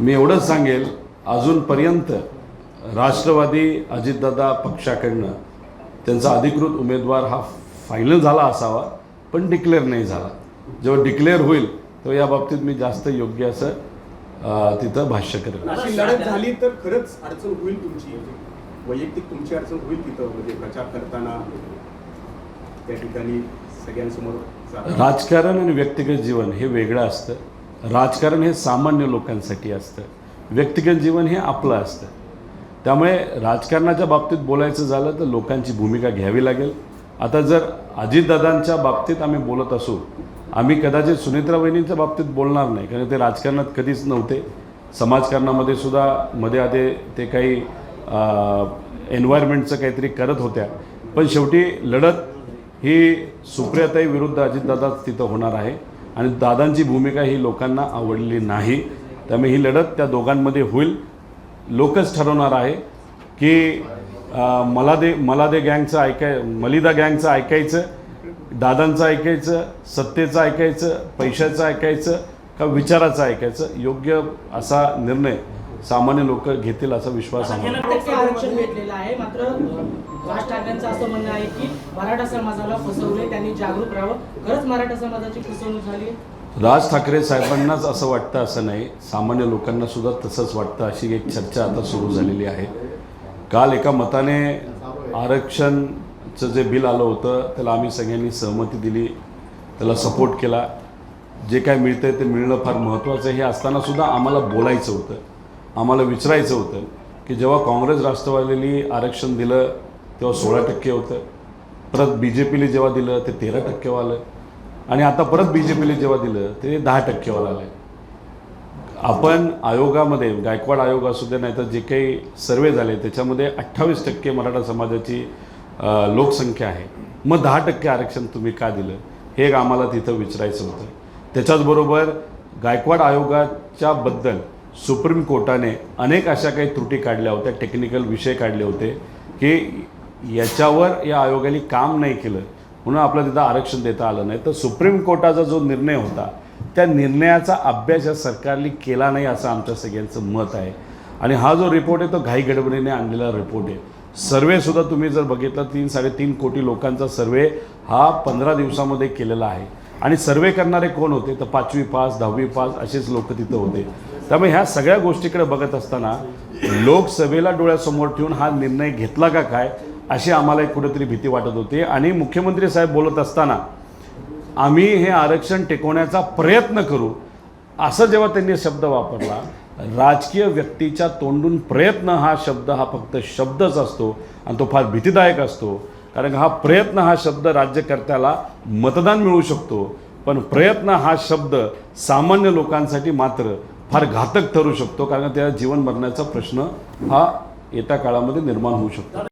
मी एवढंच सांगेल अजूनपर्यंत राष्ट्रवादी अजितदादा पक्षाकडनं त्यांचा अधिकृत उमेदवार हा फायनल झाला असावा पण डिक्लेअर नाही झाला. जेव्हा डिक्लेअर होईल तेव्हा या बाबतीत मी जास्त योग्य असं तिथं भाष्य करेन. अशी लढत झाली तर खरंच अडचण होईल तुमची. वैयक्तिक तुमची अडचण होईल तिथं म्हणजे प्रचार करताना त्या ठिकाणी सगळ्यांसमोर. राजकारण आणि व्यक्तिगत जीवन हे वेगळं असतं. राजकारण हे सामान्य लोकांसाठी असतं. व्यक्तिगत जीवन हे आपलं असतं. त्यामुळे राजकारणाच्या बाबतीत बोलायचं झालं तर लोकांची भूमिका घ्यावी लागेल. आता जर अजितदादांच्या बाबतीत आम्ही बोलत असू आम्ही कदाचित सुनेत्रा वहिनींच्या बाबतीत बोलणार नाही कारण ते राजकारणात कधीच नव्हते. समाजकारणामध्ये सुद्धा मध्ये आधी ते काही एन्व्हायरमेंटचं काहीतरी करत होत्या. पण शेवटी लढत ही सुप्रियाताई विरुद्ध अजितदादाच तिथं होणार आहे. आणि दादांची भूमिका ही लोकांना आवडली नाही. त्यामुळे ही लढत त्या दोघांमध्ये होईल. लोकच ठरवणार आहे की मला दे मला दे गँगचं ऐकाय मलिदा गँगचं ऐकायचं दादांचं ऐकायचं सत्तेचं ऐकायचं पैशाचं ऐकायचं का विचाराचं ऐकायचं योग्य असा निर्णय सामान्य लोक घेतील असा विश्वास आम्हाला. गेल्या टक्के आरक्षण भेटलेलं आहे. मात्र राज ठाकरेंचं असं म्हणणं आहे की मराठा समाजाला फसवले त्यांनी जागरूक राहावं. खरंच मराठा समाजाची फसवणूक झाली? राज ठाकरे साहेबांनाच असं वाटतं असं नाही. सामान्य लोकांना सुद्धा तसंच वाटतं. अशी एक चर्चा आता सुरू झालेली आहे. काल एका मताने आरक्षणचं जे बिल आलं होतं त्याला आम्ही सगळ्यांनी सहमती दिली. त्याला सपोर्ट केला. जे काय मिळतंय ते मिळणं फार महत्त्वाचं आहे. हे असताना सुद्धा आम्हाला बोलायचं होतं. आम्हाला विचारायचं होतं की जेव्हा काँग्रेस राष्ट्रवादीने आरक्षण दिलं तेव्हा सोळा टक्के होतं. परत बी जे पीला जेव्हा दिलं ते तेरा टक्केवालं. आणि आता परत बी जे पीला जेव्हा दिलं ते दहा टक्केवालं आलं आपण आयोगामध्ये गायकवाड आयोग असू दे नाही तर जे काही सर्वे झाले त्याच्यामध्ये अठ्ठावीस टक्के मराठा समाजाची लोकसंख्या आहे. मग दहा टक्के आरक्षण तुम्ही का दिलं? हे आम्हाला तिथं विचारायचं होतं. त्याच्याचबरोबर गायकवाड आयोगाच्या बद्दल सुप्रीम कोर्टाने अनेक अशा काही त्रुटी काढल्या होत्या टेक्निकल विषय काढले होते की याच्यावर या आयोगाने काम नाही केलं म्हणून आपलं तिथं आरक्षण देता आलं नाही. तर सुप्रीम कोर्टाचा जो निर्णय होता त्या निर्णयाचा अभ्यास या सरकारने केला नाही असं आमच्या सगळ्यांचं मत आहे. आणि हा जो रिपोर्ट आहे तो घाई गडबडीने आणलेला रिपोर्ट आहे. सर्वेसुद्धा तुम्ही जर बघितलं तीन साडेतीन कोटी लोकांचा सर्वे हा पंधरा दिवसामध्ये केलेला आहे. आणि सर्वे करणारे कोण होते? तर पाचवी पास दहावी पास असेच लोक तिथं होते. त्यामुळे ह्या सगळ्या गोष्टीकडे बघत असताना लोकसभेला डोळ्यासमोर ठेवून हा निर्णय घेतला का काय अशी आम्हाला एक कुठेतरी भीती वाटत होती. आणि मुख्यमंत्री साहेब बोलत असताना आम्ही हे आरक्षण टिकवण्याचा प्रयत्न करू. असं जेव्हा त्यांनी शब्द वापरला राजकीय व्यक्तीच्या तोंडून प्रयत्न हा शब्द हा फक्त शब्दच असतो आणि तो फार भीतीदायक असतो. कारण हा प्रयत्न हा शब्द राज्यकर्त्याला मतदान मिळू शकतो. पण प्रयत्न हा शब्द सामान्य लोकांसाठी मात्र फार घातक ठरू शकतो. कारण त्या जीवन मरण्याचा प्रश्न हा येत्या काळामध्ये निर्माण होऊ शकतो.